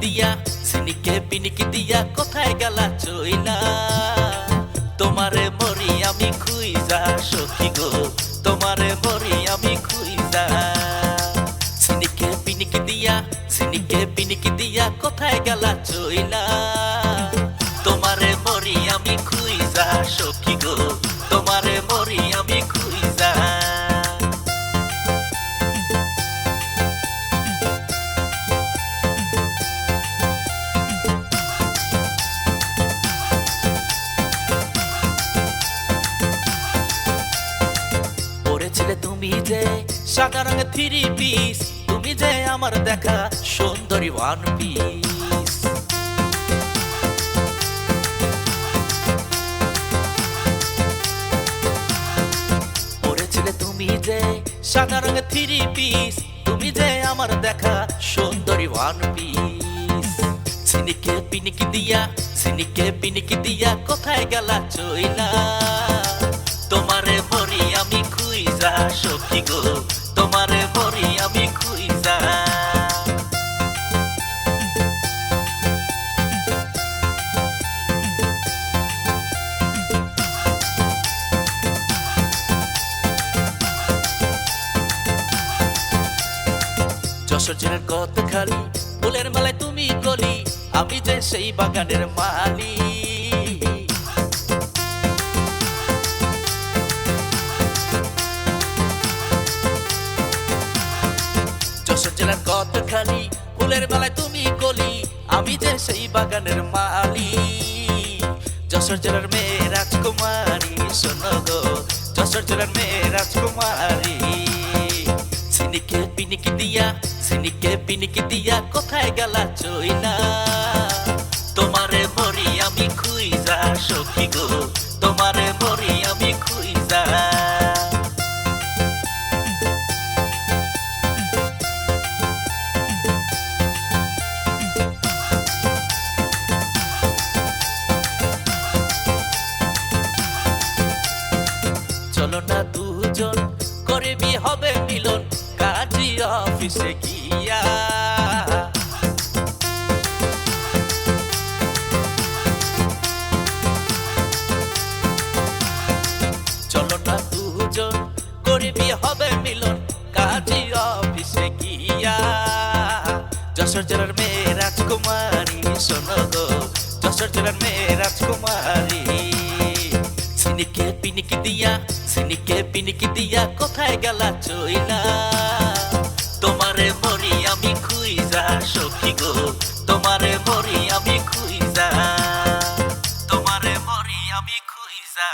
দিয়া, সিনিকে, পিনিকি দিয়া কোথায় গেলা চইলা? তোমারে মরি আমি খুইজা, সখী গো, তোমারে মরি আমি খুইজা। সিনিকে, পিনিকি দিয়া, সিনিকে, পিনিকি দিয়া কোথায় গেলা চইলা? তোমারে মরি আমি খুইজা, সখী গো। তুমি যে সাদা রঙের থ্রি পিস তুমি যে আমার দেখা সুন্দরী ওয়ান পিস যে সাদা রঙের থ্রি পিস তুমি যে আমার দেখা সুন্দরী ওয়ান পিস সিনিকে পিনিকি দিয়া সিনিকে পিনিকি দিয়া কোথায় গেলা চইলা তোমারে সখী গো, তোমারে মরি আমি খুইজা। যশোর কত খালি ফুলের মালায় তুমি গলি, আমি যে সেই বাগানের মালি যশোর জেলার কত খালি ফুলের মালায় তুমি গলি আমি যে সেই বাগানের মালি যশোর জেলার মেয়ে রাজকুমারী, শোনো গো, যশোর জেলার মেয়ে রাজকুমারী। সিনিকে পিনিকি দিয়া, সিনিকে পিনিকি দিয়া কোথায় গেলা চইলা তোমারে মরি আমি খুইজা সখী গো অফিসে গিয়া চলো না দুজন করে বিয়ে হবে মিলন কাজী অফিসে গিয়া যশোর জেলার মেয়ে রাজকুমারী শোনো গো যশোর জেলার মেয়ে রাজকুমারী সিনিকে পিনিকি দিয়া সিনিকে পিনিকি দিয়া কোথায় গেলা চইলা সখী গো তোমারে মরি আমি খুইজা তোমারে মরি আমি খুইজা